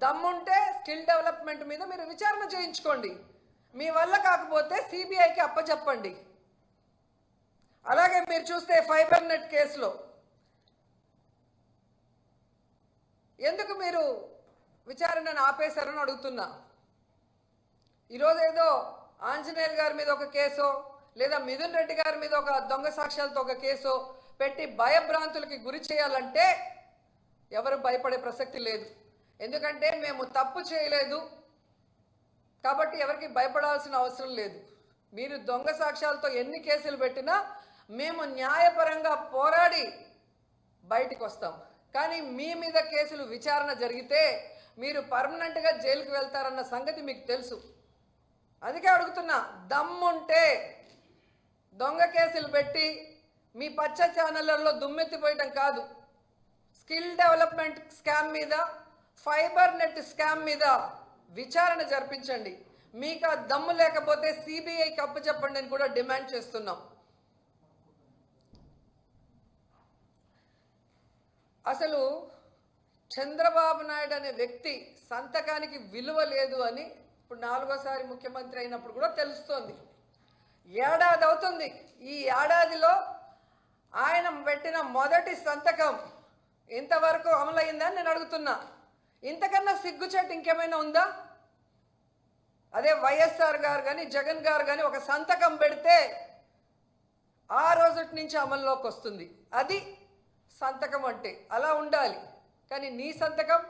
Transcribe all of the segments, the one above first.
దమ్ముంటే skill development మీద మీరు విచారణ చేయించుకోండి. మీ వల్ల కాకపోతే సిబిఐకి అప్పచెప్పండి అలాగే మీరు చూస్తే ఫైబర్ నెట్ కేసులో ఎందుకు మీరు విచారణను ఆపేశారని అడుగుతున్నా. ఈరోజు ఏదో ఆంజనేయులు గారి మీద ఒక కేసో లేదా మిథున్ రెడ్డి గారి మీద ఒక దొంగ సాక్ష్యాలతో ఒక కేసో పెట్టి భయభ్రాంతులకి గురి చేయాలంటే ఎవరు భయపడే ప్రసక్తి లేదు. ఎందుకంటే మేము తప్పు చేయలేదు. కాబట్టి ఎవరికి భయపడాల్సిన అవసరం లేదు. మీరు దొంగ సాక్ష్యాలతో ఎన్ని కేసులు పెట్టినా మేము న్యాయపరంగా పోరాడి బయటికి వస్తాం కానీ మీ మీద కేసులు విచారణ జరిగితే మీరు పర్మనెంట్గా జైలుకు వెళ్తారన్న సంగతి మీకు తెలుసు. అందుకే అడుగుతున్నా దమ్ముంటే దొంగ కేసులు పెట్టి మీ పచ్చ ఛానళ్ళల్లో దుమ్మెత్తిపోయటం కాదు. స్కిల్ డెవలప్మెంట్ స్కామ్ మీద ఫైబర్ నెట్ స్కామ్ మీద విచారణ జరిపించండి. మీకు ఆ దమ్ము లేకపోతే సిబిఐకి అప్పు చెప్పండి అని కూడా డిమాండ్ చేస్తున్నాం. అసలు చంద్రబాబు నాయుడు అనే వ్యక్తి సంతకానికి విలువ లేదు అని ఇప్పుడు నాలుగోసారి ముఖ్యమంత్రి అయినప్పుడు కూడా తెలుస్తోంది. ఏడాది అవుతుంది. ఈ ఏడాదిలో ఆయన పెట్టిన మొదటి సంతకం ఇంతవరకు అమలైందని నేను అడుగుతున్నా. ఇంతకన్నా సిగ్గుచేటు ఇంకేమైనా ఉందా? అదే వైఎస్ఆర్ గారు కానీ జగన్ గారు కానీ ఒక సంతకం పెడితే ఆ రోజటి నుంచి అమల్లోకి వస్తుంది. అది సంతకం అంటే అలా ఉండాలి. కానీ నీ సంతకం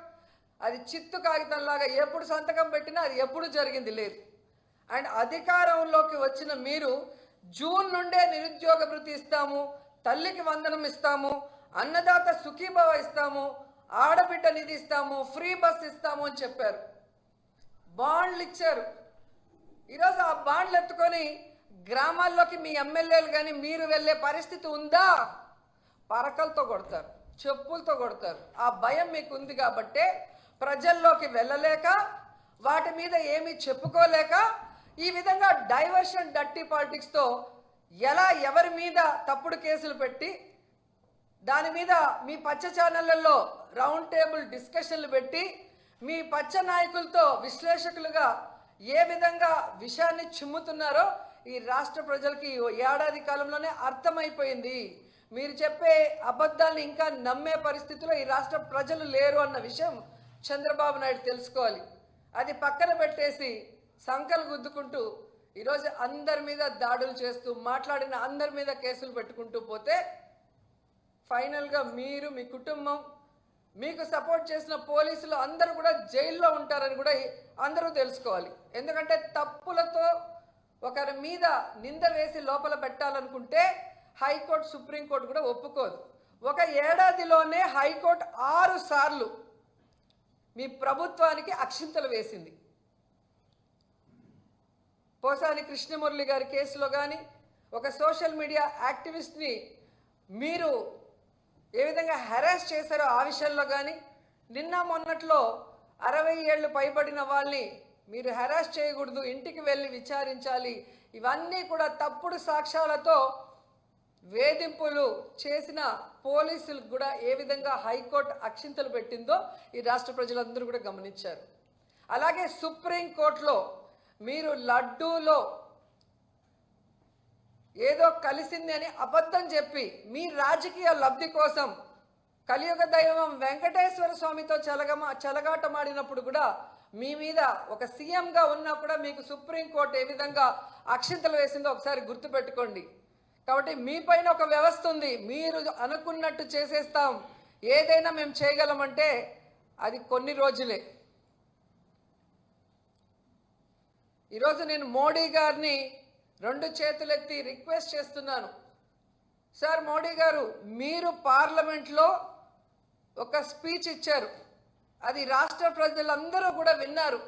అది చిత్తు కాగితంలాగా ఎప్పుడు సంతకం పెట్టినా అది ఎప్పుడు జరిగింది లేదు. అండ్ అధికారంలోకి వచ్చిన మీరు జూన్ నుండే నిరుద్యోగ భృతి ఇస్తాము తల్లికి వందనం ఇస్తాము అన్నదాత సుఖీభవ ఇస్తాము ఆడబిడ్డ నిధి ఇస్తాము ఫ్రీ బస్ ఇస్తాము అని చెప్పారు. బాండ్లు ఇచ్చారు. ఈరోజు ఆ బాండ్లు ఎత్తుకొని గ్రామాల్లోకి మీ ఎమ్మెల్యేలు కానీ మీరు వెళ్ళే పరిస్థితి ఉందా? పరకలతో కొడతారు చెప్పులతో కొడతారు. ఆ భయం మీకు ఉంది కాబట్టే ప్రజల్లోకి వెళ్ళలేక వాటి మీద ఏమీ చెప్పుకోలేక ఈ విధంగా డైవర్షన్ డట్టి పాలిటిక్స్తో ఎలా ఎవరి మీద తప్పుడు కేసులు పెట్టి దాని మీద మీ పచ్చ ఛానళ్ళల్లో రౌండ్ టేబుల్ డిస్కషన్లు పెట్టి మీ పచ్చ నాయకులతో విశ్లేషకులుగా ఏ విధంగా విషయాన్ని చిమ్ముతున్నారో ఈ రాష్ట్ర ప్రజలకి ఏడాది కాలంలోనే అర్థమైపోయింది. మీరు చెప్పే అబద్ధాలను ఇంకా నమ్మే పరిస్థితిలో ఈ రాష్ట్ర ప్రజలు లేరు అన్న విషయం చంద్రబాబు నాయుడు తెలుసుకోవాలి. అది పక్కన పెట్టేసి సంకలు గుద్దుకుంటూ ఈరోజు అందరి మీద దాడులు చేస్తూ మాట్లాడిన అందరి మీద కేసులు పెట్టుకుంటూ పోతే ఫైనల్గా మీరు మీ కుటుంబం మీకు సపోర్ట్ చేసిన పోలీసులు అందరూ కూడా జైల్లో ఉంటారని కూడా అందరూ తెలుసుకోవాలి. ఎందుకంటే తప్పులతో ఒకరి మీద నింద వేసి లోపల పెట్టాలనుకుంటే హైకోర్టు సుప్రీంకోర్టు కూడా ఒప్పుకోదు. ఒక ఏడాదిలోనే హైకోర్టు ఆరు సార్లు మీ ప్రభుత్వానికి అక్షింతలు వేసింది. పోసాని కృష్ణమురళి గారి కేసులో కానీ ఒక సోషల్ మీడియా యాక్టివిస్ట్ని మీరు ఏ విధంగా హెరాస్ చేశారో ఆ విషయంలో కానీ నిన్న మొన్నట్లో అరవై ఏళ్ళు పైబడిన వాళ్ళని మీరు హెరాస్ చేయకూడదు ఇంటికి వెళ్ళి విచారించాలి ఇవన్నీ కూడా తప్పుడు సాక్ష్యాలతో వేధింపులు చేసిన పోలీసులకు కూడా ఏ విధంగా హైకోర్టు అక్షింతలు పెట్టిందో ఈ రాష్ట్ర ప్రజలందరూ కూడా గమనించారు. అలాగే సుప్రీంకోర్టులో మీరు లడ్డూలో ఏదో కలిసింది అని అబద్ధం చెప్పి మీ రాజకీయ లబ్ధి కోసం కలియుగ దైవం వెంకటేశ్వర స్వామితో చలగమ చెలగాటమాడినప్పుడు కూడా మీ మీద ఒక సీఎంగా ఉన్నా కూడా మీకు సుప్రీంకోర్టు ఏ విధంగా అక్షింతలు వేసిందో ఒకసారి గుర్తుపెట్టుకోండి. కాబట్టి మీ పైన ఒక వ్యవస్థ ఉంది. మీరు అనుకున్నట్టు చేసేస్తాం. ఏదైనా మేము చేయగలమంటే అది కొన్ని రోజులే. ఈరోజు నేను మోడీ గారిని రెండు చేతులెత్తి రిక్వెస్ట్ చేస్తున్నాను. సార్ మోడీ గారు మీరు పార్లమెంట్లో ఒక స్పీచ్ ఇచ్చారు. అది రాష్ట్ర ప్రజలందరూ కూడా విన్నారు.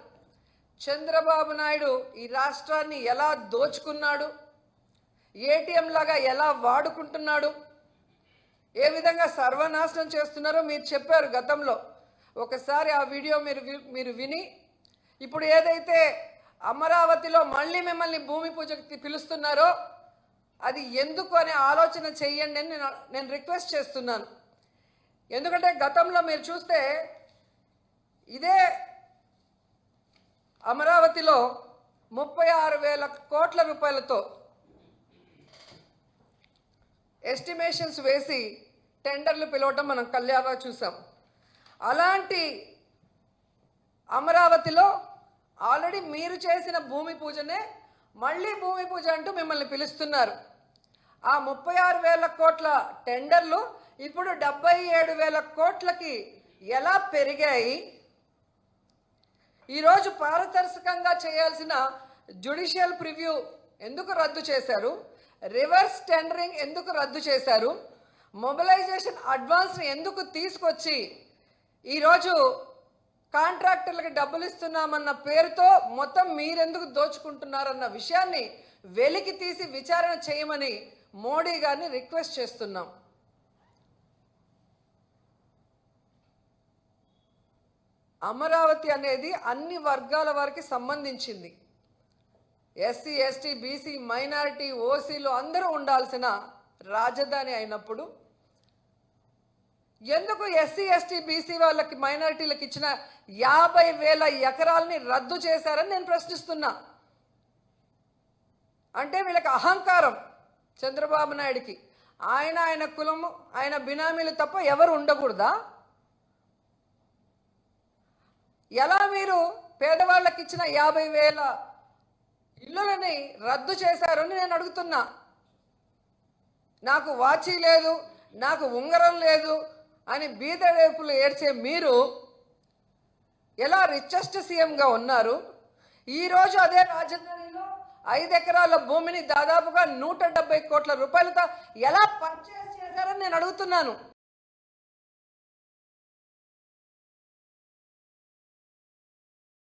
చంద్రబాబు నాయుడు ఈ రాష్ట్రాన్ని ఎలా దోచుకున్నాడు? ఏటీఎం లాగా ఎలా వాడుకుంటున్నాడు? ఏ విధంగా సర్వనాశనం చేస్తున్నారో మీరు చెప్పారు గతంలో. ఒకసారి ఆ వీడియో మీరు మీరు విని ఇప్పుడు ఏదైతే అమరావతిలో మళ్ళీ మిమ్మల్ని భూమి పూజకి పిలుస్తున్నారో అది ఎందుకు అనే ఆలోచన చెయ్యండి అని నేను నేను రిక్వెస్ట్ చేస్తున్నాను. ఎందుకంటే గతంలో మీరు చూస్తే ఇదే అమరావతిలో ముప్పై ఆరు వేల కోట్ల రూపాయలతో ఎస్టిమేషన్స్ వేసి టెండర్లు పిలవటం మనం కళ్యాణ చూసాం. అలాంటి అమరావతిలో ఆల్రెడీ మీరు చేసిన భూమి పూజనే మళ్ళీ భూమి పూజ అంటూ మిమ్మల్ని పిలుస్తున్నారు. ఆ ముప్పై ఆరు వేల కోట్ల టెండర్లు ఇప్పుడు డెబ్బై ఏడు వేల కోట్లకి ఎలా పెరిగాయి? ఈరోజు పారదర్శకంగా చేయాల్సిన జ్యుడిషియల్ ప్రివ్యూ ఎందుకు రద్దు చేశారు? రివర్స్ టెండరింగ్ ఎందుకు రద్దు చేశారు? మొబిలైజేషన్ అడ్వాన్స్ని ఎందుకు తీసుకొచ్చి ఈరోజు కాంట్రాక్టర్లకు డబ్బులు ఇస్తున్నామన్న పేరుతో మొత్తం మీరెందుకు దోచుకుంటున్నారన్న విషయాన్ని వెలికి తీసి విచారణ చేయమని మోడీ గారిని రిక్వెస్ట్ చేస్తున్నాం. అమరావతి అనేది అన్ని వర్గాల వారికి సంబంధించింది. ఎస్సీ ఎస్టీ బీసీ మైనారిటీ ఓసీలు అందరూ ఉండాల్సిన రాజధాని అయినప్పుడు ఎందుకు ఎస్సీ ఎస్టీ బీసీ వాళ్ళకి మైనారిటీలకు ఇచ్చిన యాభై వేల ఎకరాలని రద్దు చేశారని నేను ప్రశ్నిస్తున్నా. అంటే వీళ్ళకి అహంకారం చంద్రబాబు నాయుడికి. ఆయన ఆయన కులము ఆయన బినామీలు తప్ప ఎవరు ఉండకూడదా? ఎలా మీరు పేదవాళ్ళకి ఇచ్చిన యాభై వేల ఇల్లులని రద్దు చేశారని నేను అడుగుతున్నా. నాకు వాచి లేదు నాకు ఉంగరం లేదు అని బీదరేపులు ఏడ్చే మీరు ఎలా రిచెస్ట్ సీఎంగా ఉన్నారు? ఈరోజు అదే రాజధానిలో ఐదు ఎకరాల భూమిని దాదాపుగా నూట డెబ్బై కోట్ల రూపాయలతో ఎలా పర్చేస్ చేశారని నేను అడుగుతున్నాను.